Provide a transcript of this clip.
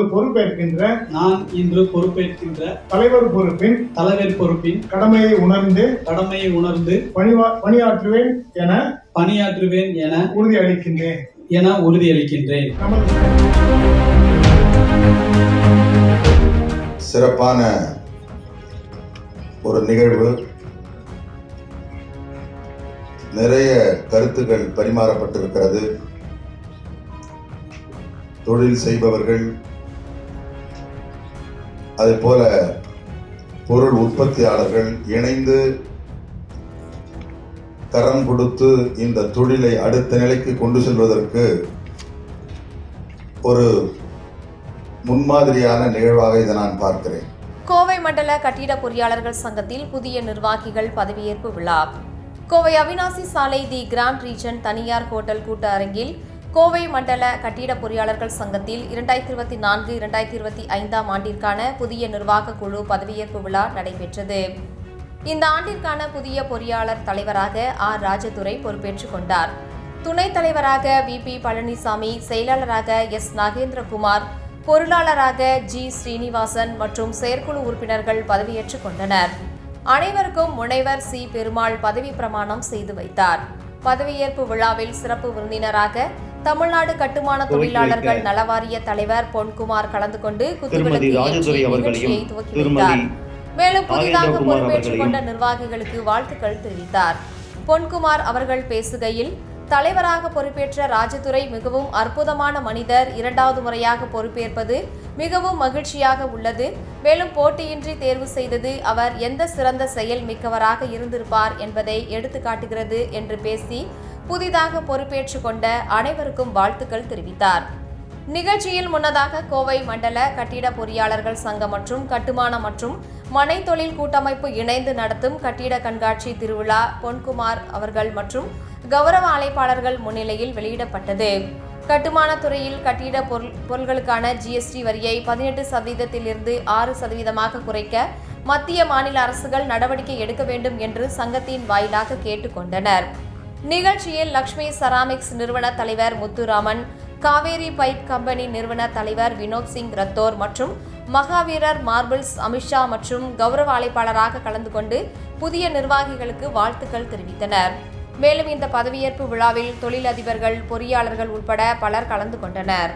பொறுப்பேற்கின்ற நான் இன்று பொறுப்பேற்கின்ற தலைவர் பொறுப்பின் தலைவர் பொறுப்பின் கடமையை உணர்ந்து கடமையை உணர்ந்து பணிவா பணியாற்றுவேன் என பணியாற்றுவேன் என உறுதியளிக்கின்றேன். என உறுதியளிக்கின்றேன். சிறப்பான ஒரு நிகழ்வு. நிறைய கருத்துக்கள் பரிமாறப்பட்டிருக்கிறது. தொழில் செய்பவர்கள் அதே போல பொருள் உற்பத்தியாளர்கள் இணைந்து கரம் கொடுத்து இந்த தொழிலை அடுத்த நிலைக்கு கொண்டு செல்வதற்கு ஒரு முன்மாதிரியான நிகழ்வாக இதை நான் பார்க்கிறேன். கோவை மண்டல கட்டிட பொறியாளர்கள் சங்கத்தில் புதிய நிர்வாகிகள் பதவியேற்பு விழா. கோவை அவினாசி சாலை தி கிராண்ட் ரீஜன் தனியார் ஹோட்டல் கூட்ட அரங்கில் கோவை மண்டல கட்டிட பொறியாளர்கள் சங்கத்தில் இரண்டாயிரத்தி இருபத்தி நான்கு இரண்டாயிரத்தி இருபத்தி ஐந்தாம் ஆண்டிற்கான புதிய நிர்வாக குழு பதவியேற்பு விழா நடைபெற்றது. இந்த ஆண்டிற்கான புதிய பொறியாளர் தலைவராக ஆர். ராஜதுரை பொறுப்பேற்றுக் கொண்டார். துணைத் தலைவராக வி. பி. பழனிசாமி செயலாளராக எஸ். நாகேந்திரகுமார் பொருளாளராக ஜி. ஸ்ரீனிவாசன் மற்றும் செயற்குழு உறுப்பினர்கள் பதவியேற்றுக் கொண்டனர். அனைவருக்கும் முனைவர் சி. பெருமாள் பதவி பிரமாணம் செய்து வைத்தார். பதவியேற்பு விழாவில் சிறப்பு விருந்தினராக தமிழ்நாடு கட்டுமான தொழிலாளர்கள் நலவாரிய தலைவர் பொன்குமார் கலந்து கொண்டு குத்துவிளக்கு நிகழ்ச்சியை துவக்கி வைத்தார். மேலும் புதிதாக பொறுப்பேற்றுக் கொண்ட நிர்வாகிகளுக்கு வாழ்த்துக்கள் தெரிவித்தார். பொன்குமார் அவர்கள் பேசுகையில் தலைவராக பொறுப்பேற்ற ராஜதுரை மிகவும் அற்புதமான மனிதர் இரண்டாவது முறையாக பொறுப்பேற்பது மிகவும் மகிழ்ச்சியாக உள்ளது. மேலும் போட்டியின்றி தேர்வு செய்தது அவர் எந்த சிறந்த செயல் மிக்கவராக இருந்திருப்பார் என்பதை எடுத்துக்காட்டுகிறது என்று பேசி புதிதாக பொறுப்பேற்றுக் கொண்ட அனைவருக்கும் வாழ்த்துக்கள் தெரிவித்தார். நிகழ்ச்சியில் முன்னதாக கோவை மண்டல கட்டிட பொறியாளர்கள் சங்கம் மற்றும் கட்டுமான மற்றும் மனை தொழில் கூட்டமைப்பு இணைந்து நடத்தும் கட்டிட கண்காட்சி திருவிழா பொன்குமார் அவர்கள் மற்றும் கௌரவ அழைப்பாளர்கள் முன்னிலையில் வெளியிடப்பட்டது. கட்டுமானத் துறையில் கட்டிட பொருள் பொருள்களுக்கான ஜிஎஸ்டி வரியை பதினெட்டு சதவீதத்திலிருந்து ஆறு சதவீதமாக குறைக்க மத்திய மாநில அரசுகள் நடவடிக்கை எடுக்க வேண்டும் என்று சங்கத்தின் வாயிலாக கேட்டுக்கொண்டனர். நிகழ்ச்சியில் லக்ஷ்மி செராமிக்ஸ் நிறுவன தலைவர் முத்துராமன் காவேரி பைப் கம்பெனி நிறுவன தலைவர் வினோத் சிங் ரத்தோர் மற்றும் மகாவீரர் மார்பிள்ஸ் அமித்ஷா மற்றும் கௌரவ அழைப்பாளராக கலந்து கொண்டு புதிய நிர்வாகிகளுக்கு வாழ்த்துக்கள் தெரிவித்தனர். மேலும் இந்த பதவியேற்பு விழாவில் தொழிலதிபர்கள் பொறியாளர்கள் உட்பட பலர் கலந்து கொண்டனர்.